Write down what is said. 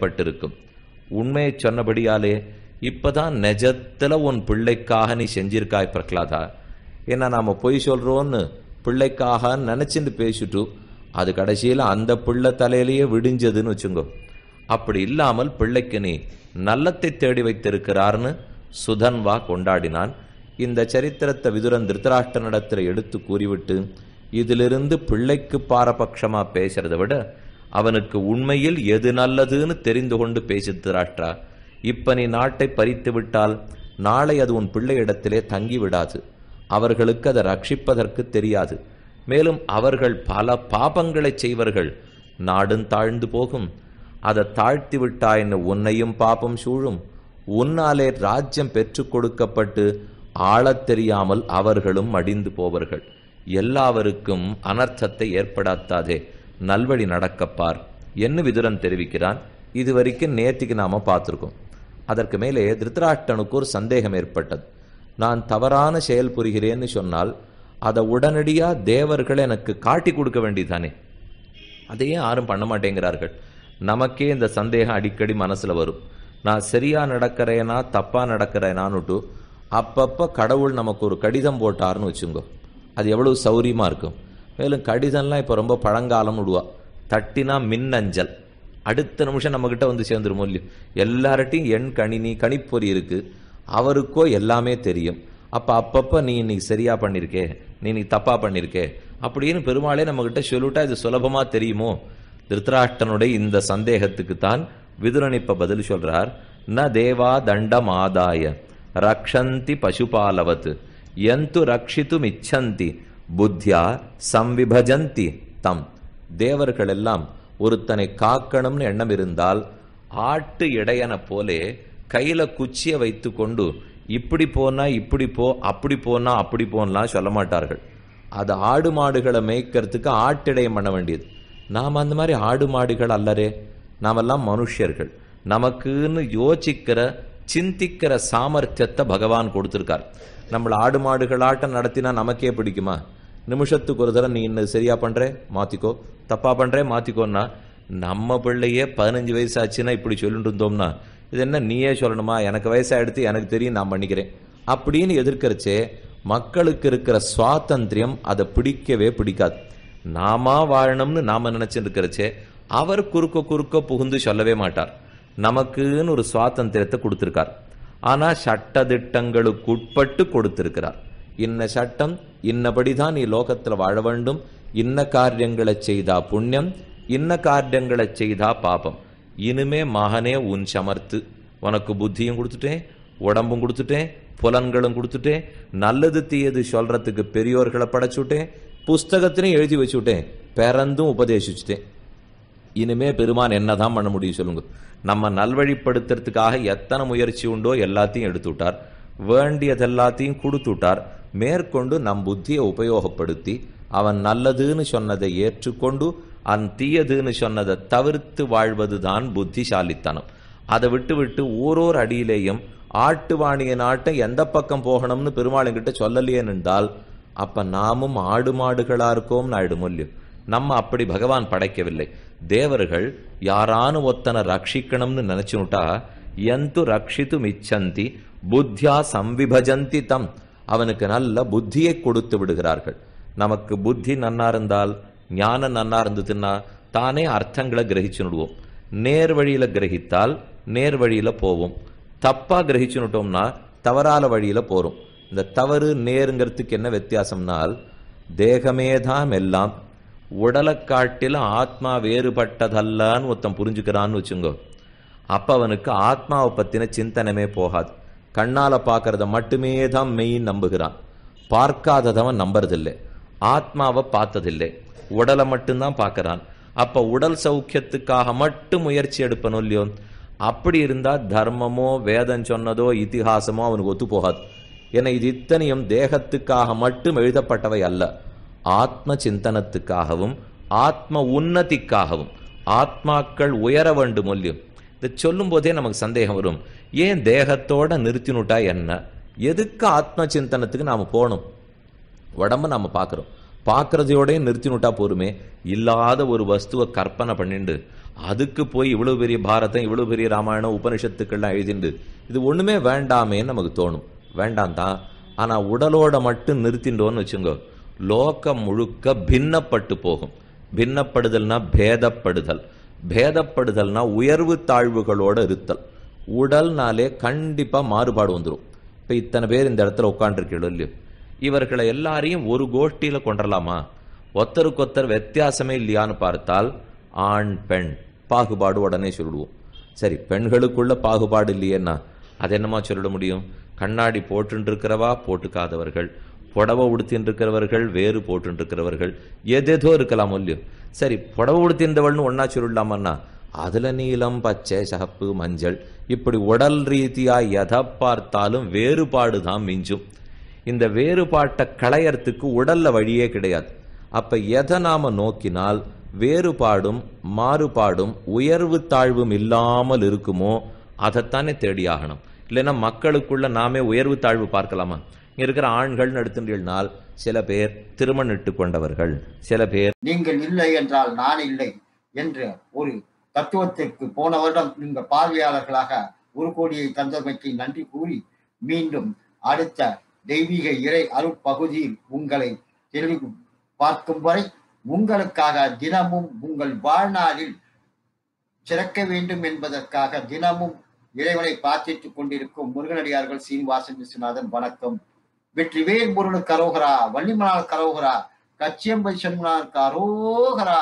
பட்டிருக்கும் உண்மையை சொன்னபடியாலே இப்பதான் நெஜத்துல உன் பிள்ளைக்காக நீ செஞ்சிருக்காய் பிரகலாதா. ஏன்னா நாம பொய் சொல்றோம்னு பிள்ளைக்காக நினைச்சிட்டு பேசிட்டு அது கடைசியில் அந்த பிள்ளை தலையிலேயே விடிஞ்சதுன்னு வச்சுங்கோ. அப்படி இல்லாமல் பிள்ளைக்கு நீ நல்லத்தை தேடி வைத்திருக்கிறார்னு சுதன்வா கொண்டாடினான். இந்த சரித்திரத்தை விதுரன் திருத்தராஷ்டனிடத்துல எடுத்து கூறிவிட்டு இதிலிருந்து பிள்ளைக்கு பாரபட்சமாக பேசுறதை விட அவனுக்கு உண்மையில் எது நல்லதுன்னு தெரிந்து கொண்டு பேசி திருராஷ்டிரா இப்ப நீ நாட்டை பறித்து விட்டால் நாளை அது உன் பிள்ளையிடத்திலே தங்கி விடாது அவர்களுக்கு அதை ரட்சிப்பதற்கு தெரியாது. மேலும் அவர்கள் பல பாபங்களை செய்வர்கள். நாடும் தாழ்ந்து போகும். அதை தாழ்த்தி விட்டாயின்னு உன்னையும் பாபம் சூழும். உன்னாலே ராஜ்யம் பெற்று கொடுக்கப்பட்டு ஆளத் தெரியாமல் அவர்களும் மடிந்து போவார்கள். எல்லாவருக்கும் அனர்த்தத்தை ஏற்படாத்தாதே. நல்வழி நடக்கப்பார் என்று விதுரன் தெரிவிக்கிறான். இதுவரைக்கும் நேற்றுக்கு நாம பார்த்துருக்கோம். அதற்கு மேலே திருத்தராட்டனுக்கு ஒரு சந்தேகம் ஏற்பட்டது. நான் தவறான செயல் புரிகிறேன்னு சொன்னால் அதை உடனடியாக தேவர்கள் எனக்கு காட்டி கொடுக்க வேண்டியதானே அதையே யாரும் பண்ண மாட்டேங்கிறார்கள். நமக்கே இந்த சந்தேகம் அடிக்கடி மனசில் வரும். நான் சரியாக நடக்கிறேனா தப்பாக நடக்கிறேனான்னுட்டு அப்பப்போ கடவுள் நமக்கு ஒரு கடிதம் போட்டார்னு வச்சுங்கோ. அது எவ்வளவு சௌரியமாக இருக்கும். மேலும் கடிதம்லாம் இப்போ ரொம்ப பழங்காலம் விடுவா. தட்டினா மின்னஞ்சல். அடுத்த நிமிஷம் நம்மகிட்ட வந்து சேர்ந்துரும் இல்லையோ? எல்லார்ட்டையும் எண் கணினி கணிப்பொறி இருக்கு. அவருக்கோ எல்லாமே தெரியும். அப்போ அப்பப்போ நீ இன்னைக்கு சரியா பண்ணியிருக்கே நீ இன்னைக்கு தப்பா பண்ணியிருக்கே அப்படின்னு பெருமாளே நம்மகிட்ட சொல்லிட்டா இது சுலபமா தெரியுமோ? திருத்தராஷ்டனுடைய இந்த சந்தேகத்துக்கு தான் விதுரன் இப்போ பதில் சொல்றார். ந தேவா தண்டம் ஆதாய ரக்ஷந்தி பசுபாலவத் எந்து ரக்ஷித்தும் இச்சந்தி புத்தியா சம்விபஜந்தி தம். தேவர்கள் எல்லாம் ஒருத்தனை காக்கணும்னு எண்ணம் இருந்தால் ஆட்டு இடையன போலே கையில குச்சியை வைத்து கொண்டு இப்படி போனா இப்படி போ அப்படி போனா அப்படி போனலாம் சொல்ல மாட்டார்கள். அது ஆடு மாடுகளை மேய்க்கிறதுக்கு ஆட்டிடையம் பண்ண வேண்டியது. நாம் அந்த மாதிரி ஆடு மாடுகள் அல்லரே. நாமெல்லாம் மனுஷர்கள். நமக்குன்னு யோசிக்கிற சிந்திக்கிற சாமர்த்தியத்தை பகவான் கொடுத்துருக்கார். நம்மளை ஆடு மாடுகளாட்டம் நடத்தினா நமக்கே பிடிக்குமா? நிமிஷத்துக்கு ஒரு தடவை நீ இன்னும் சரியா பண்ற? மாத்திக்கோ. தப்பா பண்ற? மாத்திக்கோன்னா நம்ம பிள்ளையே பதினஞ்சு வயசு ஆச்சுன்னா இப்படி சொல்லிட்டு இருந்தோம்னா இது என்ன நீயே சொல்லணுமா? எனக்கு வயசாயிடுத்து எனக்கு தெரியும் நான் பண்ணிக்கிறேன். அப்படின்னு எதிர்க்கிறச்சே மக்களுக்கு இருக்கிற சுவாதந்திரியம் அதை பிடிக்கவே பிடிக்காது. நாமா வாழணும்னு நாம நினைச்சிட்டு இருக்கிறச்சே அவர் குறுக்க குறுக்க புகுந்து சொல்லவே மாட்டார். நமக்குன்னு ஒரு சுவாதந்திரத்தை கொடுத்திருக்கார். ஆனா சட்டதிட்டங்களுக்கு உட்பட்டு கொடுத்திருக்கிறார். இன்ன சட்டம் இன்னபடிதான் நீ லோகத்துல வாழ வேண்டும். இன்ன காரியங்களை செய்தா புண்ணியம் இன்ன காரியங்களை செய்தா பாபம். இனிமே மகனே உன் சமர்த்து. உனக்கு புத்தியும் கொடுத்துட்டேன் உடம்பும் கொடுத்துட்டேன் புலன்களும் கொடுத்துட்டேன். நல்லது தீயது சொல்றதுக்கு பெரியோர்களை படைச்சுட்டேன் புஸ்தகத்திலையும் எழுதி வச்சுட்டேன் பிறந்தும் உபதேசிச்சுட்டேன். இனிமே பெருமான் என்னதான் பண்ண முடியும் சொல்லுங்க. நம்ம நல்வழிப்படுத்துறதுக்காக எத்தனை முயற்சி உண்டோ எல்லாத்தையும் எடுத்து விட்டார் வேண்டியதெல்லாத்தையும் கொடுத்து விட்டார் மேற்கொண்டு நம் புத்தியை உபயோகப்படுத்தி அவன் நல்லதுன்னு சொன்னதை ஏற்றுக்கொண்டு அன் தீயதுன்னு சொன்னதை தவிர்த்து வாழ்வதுதான் புத்திசாலித்தனம். அதை விட்டு விட்டு ஓரோர் அடியிலேயும் ஆட்டுவாணிய நாட்டை எந்த பக்கம் போகணும்னு பெருமாளுங்கிட்ட சொல்லலையே நின்றால் அப்ப நாமும் ஆடு மாடுகளா இருக்கோம்னு ஆயிடும் இல்லையோ? நம்ம அப்படி பகவான் படைக்கவில்லை. தேவர்கள் யாரானு ஒத்தனை ரட்சிக்கணும்னு நினைச்சுட்டா எந்து ரட்சித்து மிச்சந்தி புத்தியா சம்விபஜந்தி தம். அவனுக்கு நல்ல புத்தியை கொடுத்து விடுகிறார்கள். நமக்கு புத்தி நன்னா இருந்தால் ஞானம் நன்னா இருந்ததுன்னா தானே அர்த்தங்களை கிரகிச்சுடுவோம் நேர் வழியில கிரகித்தால் நேர் வழியில போவோம். தப்பா கிரகிச்சுட்டோம்னா தவறால வழியில போறோம். இந்த தவறு நேருங்கிறதுக்கு என்ன வித்தியாசம்னால் தேகமேதாம் எல்லாம் உடலை காட்டிலும் ஆத்மா வேறுபட்டதல்லான்னு ஒருத்தன் புரிஞ்சுக்கிறான்னு வச்சுங்கோ. அப்ப அவனுக்கு ஆத்மாவை பத்தின சிந்தனமே போகாது. கண்ணால பார்க்கறத மட்டுமே தான் மெயின் நம்புகிறான். பார்க்காததவன் நம்புறதில்லை. ஆத்மாவை பார்த்ததில்லை. உடலை மட்டும்தான் பார்க்கறான். அப்ப உடல் சௌக்கியத்துக்காக மட்டும் முயற்சி எடுப்பனும் இல்லையோ? அப்படி இருந்தா தர்மமோ வேதம் சொன்னதோ இதிகாசமோ அவனுக்கு ஒத்து போகாது. ஏன்னா இது இத்தனையும் தேகத்துக்காக மட்டும் எழுதப்பட்டவை அல்ல. ஆத்ம சிந்தனத்துக்காகவும் ஆத்ம உன்னதிக்காகவும் ஆத்மாக்கள் உயர வேண்டும் இல்லையோ? இதை சொல்லும் போதே நமக்கு சந்தேகம் வரும். ஏன் தேகத்தோட நிறுத்தினுட்டா என்ன? எதுக்கு ஆத்ம சிந்தனத்துக்கு நாம் போகணும்? உடம்ப நம்ம பார்க்குறோம் பார்க்குறதையோடய நிறுத்தினுட்டா போருமே. இல்லாத ஒரு வஸ்துவை கற்பனை பண்ணிண்டு அதுக்கு போய் இவ்வளோ பெரிய பாரதம் இவ்வளோ பெரிய ராமாயணம் உபனிஷத்துக்கள்லாம் எழுதிண்டு இது ஒன்றுமே வேண்டாமேன்னு நமக்கு தோணும். வேண்டாம் தான். ஆனால் உடலோட மட்டும் நிறுத்திண்டோன்னு வச்சுங்க லோகம் முழுக்க பின்னப்பட்டு போகும். பின்னப்படுதல்னா பேதப்படுதல். பேதப்படுதல்னா உயர்வு தாழ்வுகளோட இருத்தல். உடல்னாலே கண்டிப்பாக மாறுபாடு வந்துடும் இப்போ இத்தனை பேர் இந்த இடத்துல உட்காந்துருக்கீங்களோ இல்லையோ? இவர்களை எல்லாரையும் ஒரு கோஷ்டியில் கொண்டரலாமா ஒத்தருக்கொத்தர் வித்தியாசமே இல்லையான்னு பார்த்தால் ஆண் பெண் பாகுபாடு உடனே சொல்லிடுவோம் சரி பெண்களுக்குள்ள பாகுபாடு இல்லையேன்னா அது என்னமா சொல்லிட முடியும்? கண்ணாடி போட்டுருக்கிறவா போட்டுக்காதவர்கள். புடவை உடுத்தின்னு இருக்கிறவர்கள் வேறு போட்டுன்னு இருக்கிறவர்கள் எதேதோ இருக்கலாம் இல்லையோ? சரி புடவை உடுத்திருந்தவள்னு ஒன்னா சொல்லிடலாமன்னா அதுல நீலம் பச்சை சகப்பு மஞ்சள் இப்படி உடல் ரீதியா எதை பார்த்தாலும் வேறுபாடு தான் மிஞ்சும். இந்த வேறுபாட்டை களையறதுக்கு உடல்ல வழியே கிடையாது. அப்ப எதை நாம நோக்கினால் வேறுபாடும் மாறுபாடும் உயர்வு தாழ்வும் இல்லாமல் இருக்குமோ அதைத்தானே தேடியாகணும். இல்லைன்னா மக்களுக்குள்ள நாமே உயர்வு தாழ்வு பார்க்கலாமா? இங்க இருக்கிற ஆண்கள் எடுத்துட்டீங்கனால் சில பேர் திருமணிட்டு கொண்டவர்கள் சில பேர் நீங்கள் இல்லை என்றால் நான் இல்லை என்ற ஒரு தத்துவத்திற்கு போன வருடம் நீங்கள் பார்வையாளர்களாக ஒரு கோடியை தந்தமைக்கு நன்றி கூறி மீண்டும் அடுத்த தெய்வீக இறை அருட்பகுதியில் உங்களை தெளிவு பார்க்கும் வரை உங்களுக்காக தினமும் உங்கள் வாழ்நாளில் சிறக்க வேண்டும் என்பதற்காக தினமும் இறைவனை பார்த்துட்டு கொண்டிருக்கும் முருகனடியார்கள் சீனிவாசன் விஸ்வநாதன் வணக்கம். வெற்றிவேல் முருகனுக்கு அரோகரா வள்ளிமலால் கரோகரா கச்சியம்பை சண்முனாருக்கு அரோகரா